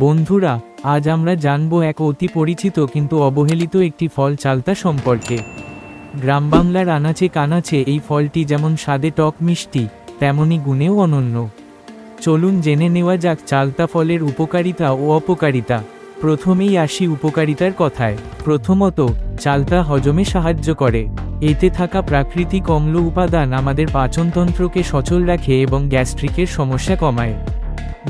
বন্ধুরা, আজ আমরা জানব এক অতি পরিচিত কিন্তু অবহেলিত একটি ফল চালতা সম্পর্কে। গ্রাম বাংলার আনাচে কানাচে এই ফলটি যেমন স্বাদে টক মিষ্টি, তেমনি গুণেও অনন্য। চলুন জেনে নেওয়া যাক চালতা ফলের উপকারিতা ও অপকারিতা। প্রথমেই আসি উপকারিতার কথায়। প্রথমত, চালতা হজমে সাহায্য করে। এতে থাকা প্রাকৃতিক অম্ল উপাদান আমাদের পাচনতন্ত্রকে সচল রাখে এবং গ্যাস্ট্রিকের সমস্যা কমায়।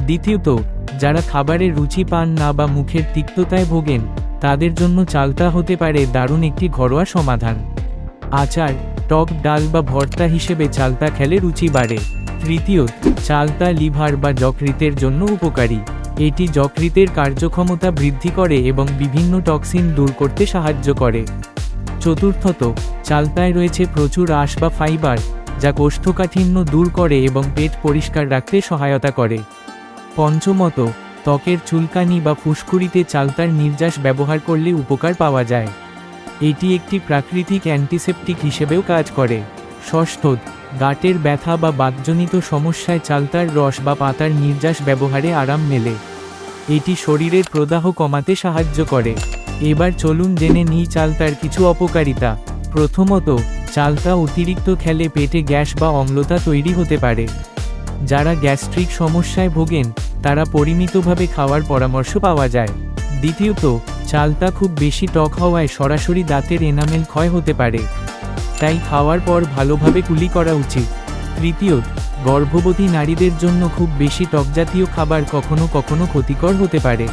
দ্বিতীয়ত যারা খাবারের রুচি পান না বা মুখের তিক্ততায় ভোগেন, তাদের জন্য চালতা হতে পারে দারুণ একটি ঘরোয়া সমাধান। আচার, টক ডাল বা ভর্তা হিসেবে চালতা খেলে রুচি বাড়ে। তৃতীয়, চালতা লিভার বা যকৃতের জন্য উপকারী। এটি যকৃতের কার্যক্ষমতা বৃদ্ধি করে এবং বিভিন্ন টক্সিন দূর করতে সাহায্য করে। চতুর্থত, চালতায় রয়েছে প্রচুর আঁশ বা ফাইবার, যা কোষ্ঠকাঠিন্য দূর করে এবং পেট পরিষ্কার রাখতে সহায়তা করে। পঞ্চমত, ত্বকের চুলকানি বা ফুসকুড়িতে চালতার নির্যাস ব্যবহার করলে উপকার পাওয়া যায়। এটি একটি প্রাকৃতিক অ্যান্টিসেপটিক হিসেবেও কাজ করে। ষষ্ঠত, গাটের ব্যথা বা বাতজনিত সমস্যায় চালতার রস বা পাতার নির্যাস ব্যবহারে আরাম মেলে। এটি শরীরের প্রদাহ কমাতে সাহায্য করে। এবার চলুন জেনে নিই চালতার কিছু অপকারিতা। প্রথমত, চালতা অতিরিক্ত খেলে পেটে গ্যাস বা অম্লতা তৈরি হতে পারে। যারা গ্যাস্ট্রিক সমস্যায় ভোগেন তারা পরিমিতভাবে খাওয়ার পরামর্শ পাওয়া যায়। দ্বিতীয়ত চালতা খুব বেশি টক হওয়ায় সরাসরি দাঁতের এনামেল ক্ষয় হতে পারে। তাই খাওয়ার পর ভালোভাবে কুলি করা উচিত। তৃতীয় গর্ভবতী নারীদের জন্য খুব বেশি টকজাতীয় খাবার কখনো কখনো ক্ষতিকর হতে পারে।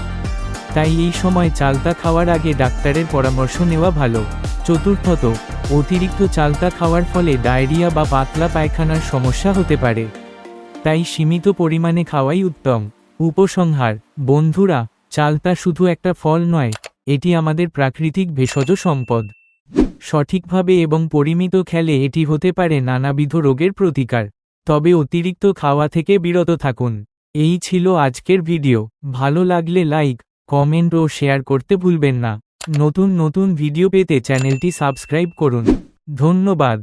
তাই এই সময় চালতা খাওয়ার আগে ডাক্তারের পরামর্শ নেওয়া ভালো। চতুর্থত, অতিরিক্ত চালতা খাওয়ার ফলে ডায়রিয়া বা পাতলা পায়খানার সমস্যা হতে পারে। তাই সীমিত পরিমাণে খাওয়াই উত্তম। উপসংহার, বন্ধুরা, চালতা শুধু একটা ফল নয়, এটি আমাদের প্রাকৃতিক ভেষজ সম্পদ। সঠিকভাবে এবং পরিমিত খেলে এটি হতে পারে নানাবিধ রোগের প্রতিকার। তবে অতিরিক্ত খাওয়া থেকে বিরত থাকুন। এই ছিল আজকের ভিডিও। ভালো লাগলে লাইক, কমেন্ট ও শেয়ার করতে ভুলবেন না। নতুন নতুন ভিডিও পেতে চ্যানেলটি সাবস্ক্রাইব করুন। ধন্যবাদ।